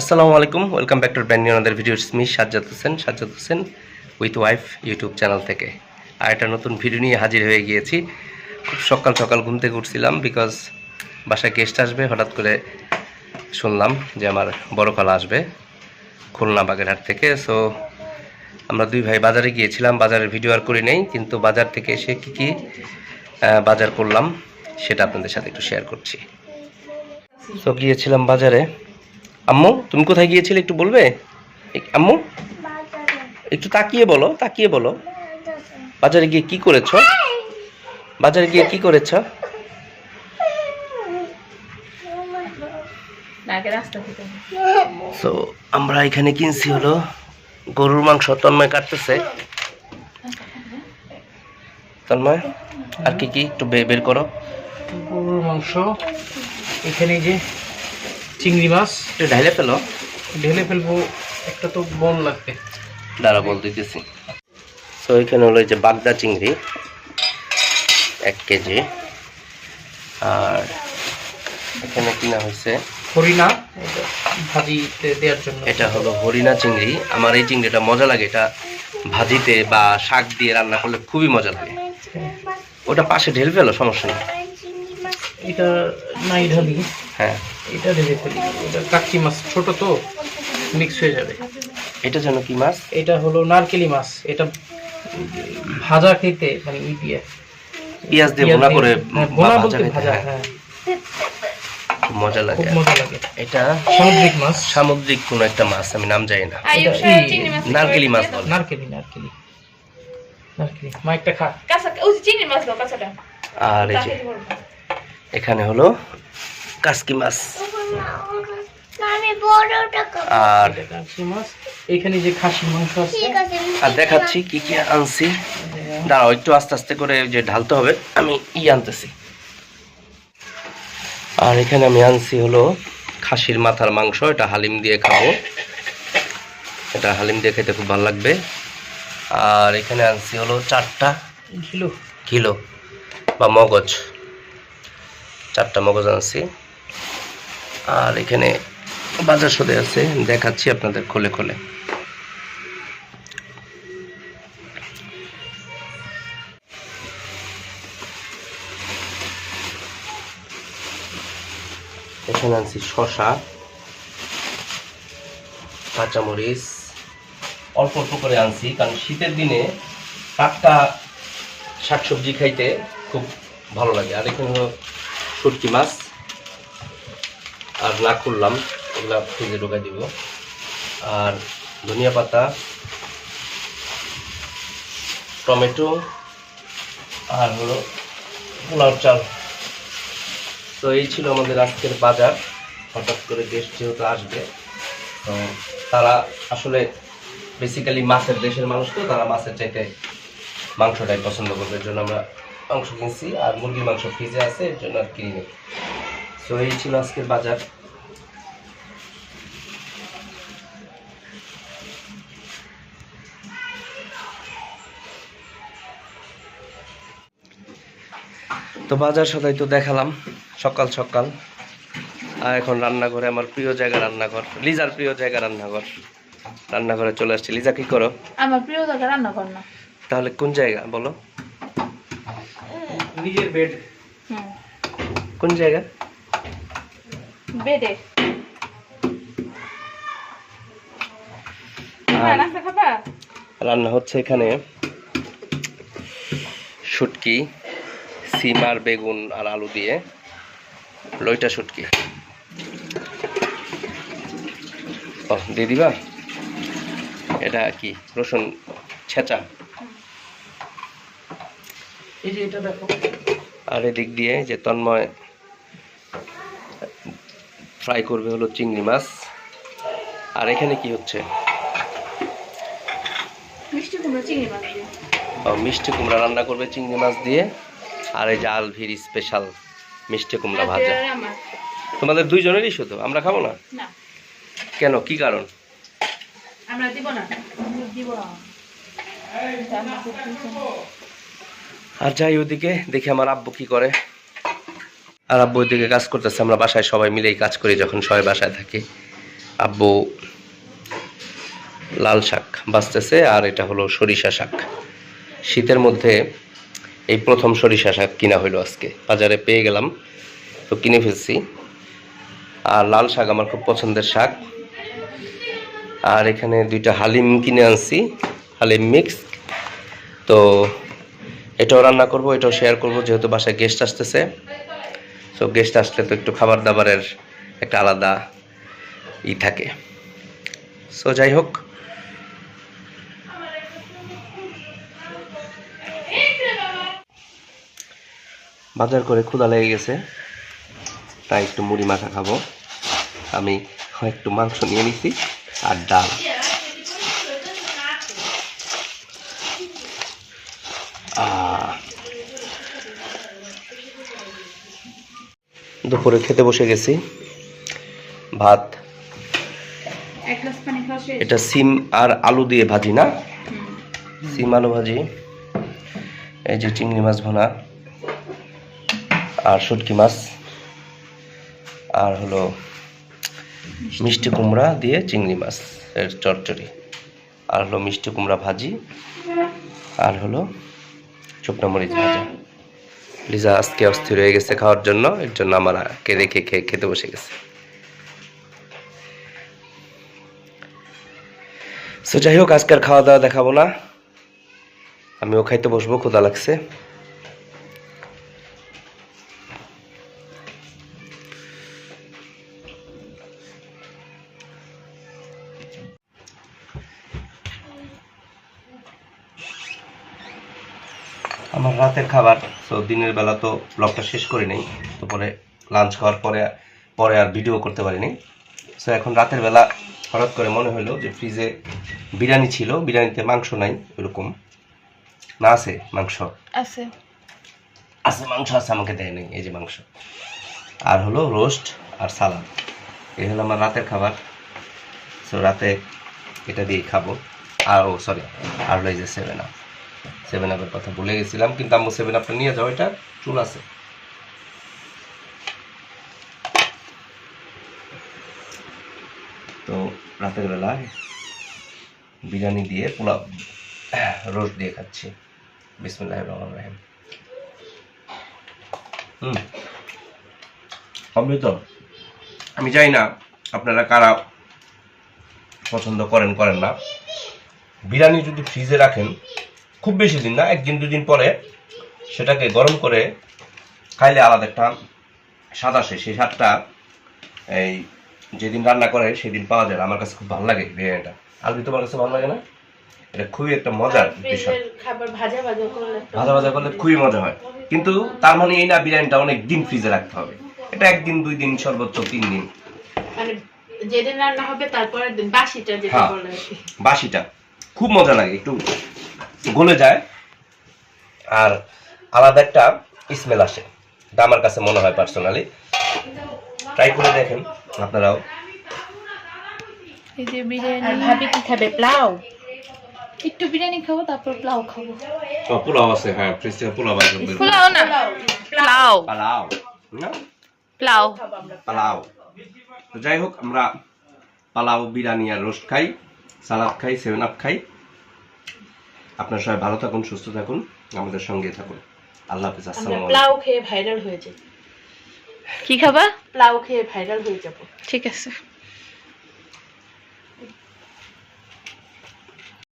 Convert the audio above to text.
আসসালামু আলাইকুম, welcome back to brand new আমাদের video me Sajjad Hossain Sajjad Hossain with wife YouTube channel থেকে। আর একটা নতুন ভিডিও নিয়ে হাজির হয়ে গিয়েছি। খুব সকাল সকাল ঘুম থেকে উঠছিলাম বিকজ বাসায় গেস্ট আসবে, হঠাৎ করে শুনলাম যে আমার বড় খালা আসবে খুলনা বাগেরহাট থেকে। সো আমরা দুই ভাই বাজারে গিয়েছিলাম, বাজারের ভিডিও আর করি নেই, কিন্তু বাজার থেকে এসে কী কী বাজার করলাম সেটা আপনাদের সাথে একটু শেয়ার করছি। সো গিয়েছিলাম বাজারে। আম্মু তুমি কোথায় গিয়েছিলে একটু বলবে? আম্মু? একটু তাকিয়ে বলো তাকিয়ে বলো। বাজারে গিয়ে কি করেছ? বাজারে গিয়ে কি করেছ? সো আমরা এখানে কিনছি হলো গরুর মাংস তন্ময় কাটতেছে। তন্ময় আর কি কি একটু বের করো। গরুর মাংস এখানে যে চিংড়ি মাছ। একটু ঢাইলে ফেলো। ঢেলে ফেলব একটা তো বন লাগবে। দাঁড়া বল দিতেছি। তো এখানে হলো যে বাগদা চিংড়ি এক কেজি। আর এখানে কিনা হয়েছে হরিণা ভাজিতে দেওয়ার জন্য। এটা হলো হরিণা চিংড়ি। আমার এই চিংড়িটা মজা লাগে। এটা ভাজিতে বা শাক দিয়ে রান্না করলে খুবই মজা লাগে। ওটা পাশে ঢেল ফেলো সমস্যা নেই। এটা নাই ঢালি। হ্যাঁ। এটা ঢেলে ফেলি। এটা কাকি মাছ ছোট তো মিক্স হয়ে যাবে। এটা যেন কি মাছ? এটা হলো নারকেলি মাছ এটা ভাজা খেতে মানে ই দিয়ে। পেঁয়াজ দিয়ে বোনা করে হ্যাঁ, বা ভাজা বলতে ভাজা হ্যাঁ, হ্যাঁ। মজা লাগে। মজা লাগে। এটা সামুদ্রিক মাছ। সামুদ্রিক কোনো একটা মাছ আমি নাম জানি না। নারকেলি মাছ বলে। নারকেলি নারকেলি। নারকেলি মা একটা খা। কাঁচা ওই চিংড়ি মাছ দাও কাঁচাটা। আর এই যে। এখানে হলো কাসকি মাছ আর এখানে যে খাসির মাংস আছে। আমি আর দেখাচ্ছি কি কি আনছি। দাঁড়াও একটু আস্তে আস্তে করে ওই যে ঢালতে হবে আমি ই আনতেছি। আর এখানে আমি আনছি হলো খাসির মাথার মাংস এটা হালিম দিয়ে খাব। এটা হালিম দিয়ে খেতে খুব ভালো লাগবে। আর এখানে আনছি হলো চারটা কিলো। কিলো বা মগজ। চারটা মগজ আনছি। আর এখানে বাজার সদে আছে দেখাচ্ছি আপনাদের খোলে খোলে এখানে আনছি শশা কাঁচামরিচ। অল্প অল্প করে আনছি, কারণ শীতের দিনে টাটকা শাকসবজি খাইতে খুব ভালো লাগে। আর এখানে হলো শুটকি মাছ। আর না খুললাম এগুলা ফ্রিজে ঢোকাই দিব। আর ধনিয়া পাতা, টমেটো, আর হলো পোলাও চাল। তো এই ছিল আমাদের আজকের বাজার। হঠাৎ করে গেস্ট যেহেতু আসবে, তো তারা আসলে বেসিক্যালি মাছের দেশের মানুষ তো, তারা মাছের চাইতে মাংসটাই পছন্দ করবে। এর জন্য আমরা মাংস কিনছি, আর মুরগির মাংস ফ্রিজে আছে, এর জন্য আর কিনি তো এই ছিল আজকের বাজার। তো বাজার সদাই তো দেখালাম সকাল সকাল। আর এখন রান্নাঘরে আমার প্রিয় জায়গা রান্নাঘর লিজার প্রিয় জায়গা রান্নাঘর। রান্নাঘরে চলে আসছি। লিজা কি করো? আমার প্রিয় জায়গা রান্না কর না। তাহলে কোন জায়গা বলো? নিজের বেড হুম। কোন জায়গা? বেডে। রান্না হচ্ছে এখানে শুটকি সিম আর বেগুন আর আলু দিয়ে লইটা শুটকি। ও দিয়ে দিবা? এটা কি? রসুন ছেঁচা। এই যে এটা দেখো। আর এদিক দিয়ে যে তন্ময় ফ্রাই করবে হলো চিংড়ি মাছ। আর এখানে কি হচ্ছে? মিষ্টি কুমড়ো চিংড়ি মাছ ও, মিষ্টি কুমড়া রান্না করবে চিংড়ি মাছ দিয়ে। আর এই জাল আলভির স্পেশাল মিষ্টি কুমড়া ভাজা। তোমাদের দুইজনেরই শুধু? আমরা খাব না? কেন? কি কারণ? আমরা দিব না দিব না রান্না করতেছি না। আর যাই ওদিকে দেখি আমার আব্বু কি করে। আর আব্বু ওইদিকে কাজ করতেছে, আমরা বাসায় সবাই মিলেই কাজ করি যখন সবাই বাসায় থাকি। আব্বু লাল শাক বাঁচতেছে আর এটা হলো সরিষা শাক। শীতের মধ্যে এই প্রথম সরিষা শাক কিনা হইল আজকে। বাজারে পেয়ে গেলাম, তো কিনে ফেলছি। আর লাল শাক আমার খুব পছন্দের শাক। আর এখানে দুইটা হালিম কিনে আনছি, হালিম মিক্স। তো এটাও রান্না করব, এটাও শেয়ার করব, যেহেতু বাসায় গেস্ট আসতেছে। তো গেস্ট আসলে তো একটু খাবার দাবারের একটা আলাদা ই থাকে। সো যাই হোক। বাজার করে ক্ষুদা লেগে গেছে। তাই একটু মুড়ি মাখা খাব। আমি একটু মাংস নিয়ে নিছি আর ডাল। আহ। দুপুরে খেতে বসে গেছি। ভাত। এটা সিম আর আলু দিয়ে ভাজি না? সিম আলু ভাজি। এই যে চিংড়ি মাছ ভোনা। আর শুটকি মাছ। আর হলো মিষ্টি কুমড়া দিয়ে চিংড়ি মাছ এর চচ্চড়ি। আর হলো মিষ্টি কুমড়া ভাজি। আর হলো শুকনো মরিচ ভাজা। লিজা আজকে অস্থির হয়ে গেছে খাওয়ার জন্য, এর জন্য আমার কে রেখে খেয়ে খেতে বসে গেছে। সো যাই হোক আজকের খাওয়া দাওয়া দেখাবো না। আমিও খাইতে বসবো ক্ষুদা লাগছে। আমার রাতের খাবার তো দিনের বেলা তো ব্লগটা শেষ করে নেই তো পরে লাঞ্চ খাওয়ার পরে পরে আর ভিডিও করতে পারিনি। সো এখন রাতের বেলা হঠাৎ করে মনে হলো যে ফ্রিজে বিরিয়ানি ছিল বিরিয়ানিতে মাংস নাই এরকম না আছে মাংস? আছে। আছে মাংস আছে আমাকে দেয় নাই এই যে মাংস। আর হলো রোস্ট আর সালাদ এই হলো আমার রাতের খাবার। সো রাতে এটা দিয়ে খাব। আর ও সরি আর হলো এই যে সেভেন আপ সেভেন আপের কথা ভুলে গেছিলাম, কিন্তু আম্মু সেভেন আপটা নিয়ে যাও, এটা চুল আছে। তো রাতের বেলায় বিরিয়ানি দিয়ে পোলাও, রোস্ট দিয়ে খাচ্ছি। বিসমুল্লাহ রহমান রাহিম। হুম। অমৃত, আমি জানি না আপনারা কারা পছন্দ করেন করেন না। বিরিয়ানি যদি ফ্রিজে রাখেন খুব বেশি দিন না একদিন দুদিন পরে সেটাকে গরম করে খাইলে আলাদা একটা স্বাদ আসে। সেই স্বাদটা এই যেদিন রান্না করে সেদিন পাওয়া যায় আমার কাছে খুব ভালো লাগে বিরিয়ানিটা। আলবি তোমার কাছে ভালো লাগে না? এটা খুবই একটা মজার বিষয়। ভাজা ভাজা করলে খুবই মজা হয়। কিন্তু তার মানে এই না বিরিয়ানিটা অনেক দিন ফ্রিজে রাখতে হবে। এটা একদিন দুই দিন সর্বোচ্চ তিন দিন। মানে যেদিন রান্না হবে তারপরের দিন বাসিটা যেটা হ্যাঁ। বলে বাসিটা। খুব মজা লাগে একটু গলে যায় আর আলাদা একটা স্মেল আসে। এটা আমার কাছে মনে হয় পার্সোনালি ট্রাই করে দেখেন আপনারাও। এই যে বিরিয়ানি। ভাবি কি খাবে? প্লাউ একটু বিরিয়ানি খাব তারপর পোলাও খাব। পোলাও আছে হ্যাঁ ফ্রিজ পোলাও আছে। পোলাও না পোলাও। পালাও। না? পোলাও। পালাও। তো যাই হোক আমরা পালাও বিরিয়ানি আর রোস্ট খাই সালাদ খাই সেভেন আপ খাই। আপনার সবাই ভালো থাকুন সুস্থ থাকুন আমাদের সঙ্গে থাকুন। আল্লাহ হাফিজ আসসালাম প্লাউ খেয়ে ভাইরাল হয়ে যাই কি খাবা? প্লাউ খেয়ে ভাইরাল হয়ে যাব। ঠিক আছে।